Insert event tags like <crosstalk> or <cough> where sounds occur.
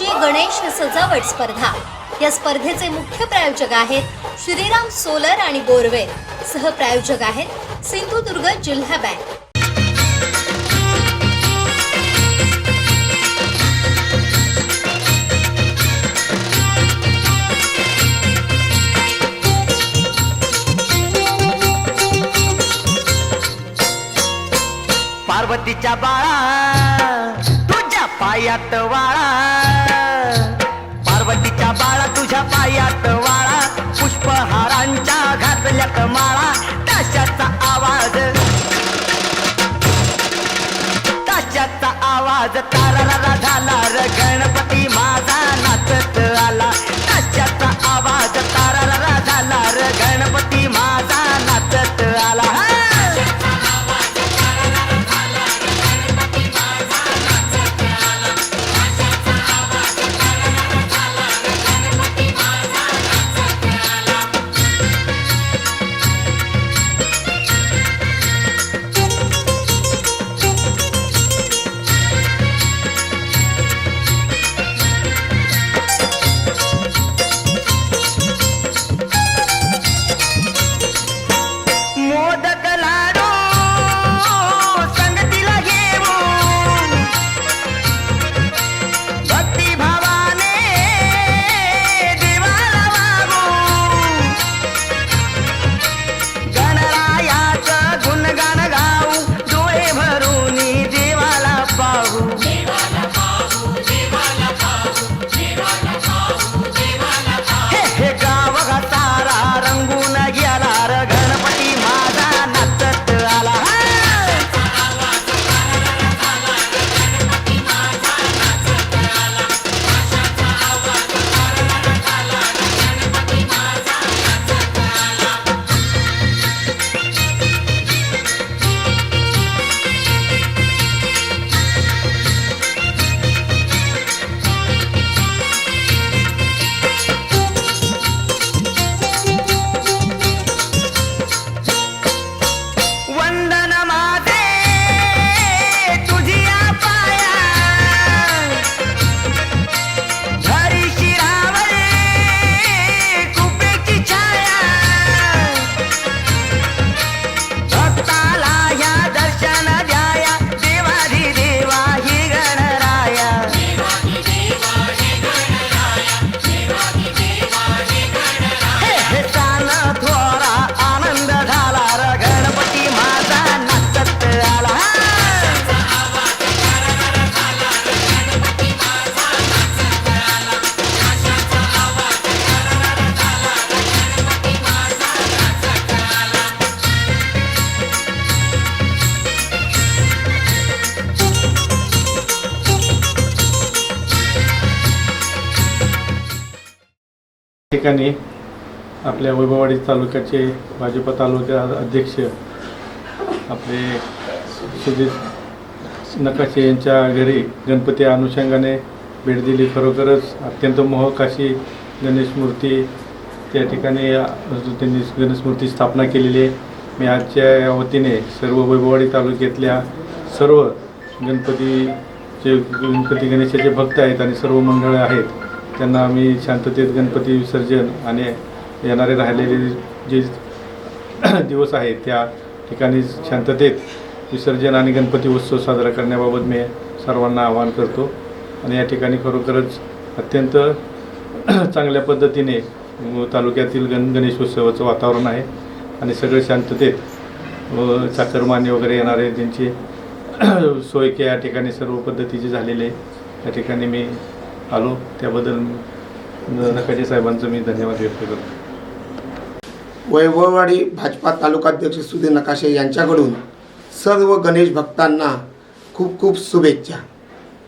लाखची गणेश सजावट स्पर्धा. या स्पर्धेचे मुख्य प्रायोजक आहेत श्रीराम सोलर आणि बोरवेल सहप्रायोजक आहेत सिंधुदुर्ग जिल्हा बँक. पार्वतीच्या बाळा तुझ्या पायात वाळा. पार्वतीच्या बाळा तुझ्या पायात वाळा पुष्पहारांच्या घातल्यात माळा ताशाचा आवाज. ताशाचा आवाज तारा झाला र দেখা ठिकाणी आपल्या वैभववाडी तालुक्याचे भाजप तालुक्या अध्यक्ष आपले सुजित नकाशे यांच्या घरी गणपती अनुषंगाने भेट दिली. खरोखरच अत्यंत मोहक अशी गणेश मूर्ती त्या ठिकाणी त्यांनी गणेश मूर्ती स्थापना केलेली आहे. मी आजच्या वतीने सर्व वैभववाडी तालुक्यातल्या सर्व गणपतीचे गणपती गणेशाचे भक्त आहेत आणि सर्व मंडळं आहेत त्यांना आम्ही शांततेत गणपती विसर्जन आणि येणारे राहिलेले जे <clears throat> दिवस आहेत त्या ठिकाणी शांततेत विसर्जन आणि गणपती उत्सव साजरा करण्याबाबत मी सर्वांना आवाहन करतो. आणि या ठिकाणी खरोखरच अत्यंत <clears throat> चांगल्या पद्धतीने तालुक्यातील गण गणेशोत्सवाचं वातावरण आहे. आणि सगळे शांततेत व चाकरमानी वगैरे येणारे त्यांची <clears throat> सोय के या ठिकाणी सर्व पद्धतीची झालेली आहे त्या ठिकाणी मी आलो. त्याबद्दल नकाजे साहेबांचं मी धन्यवाद व्यक्त करतो. वैभववाडी भाजपा तालुकाध्यक्ष सुधीर नकाशे यांच्याकडून सर्व गणेश भक्तांना खूप खूप शुभेच्छा.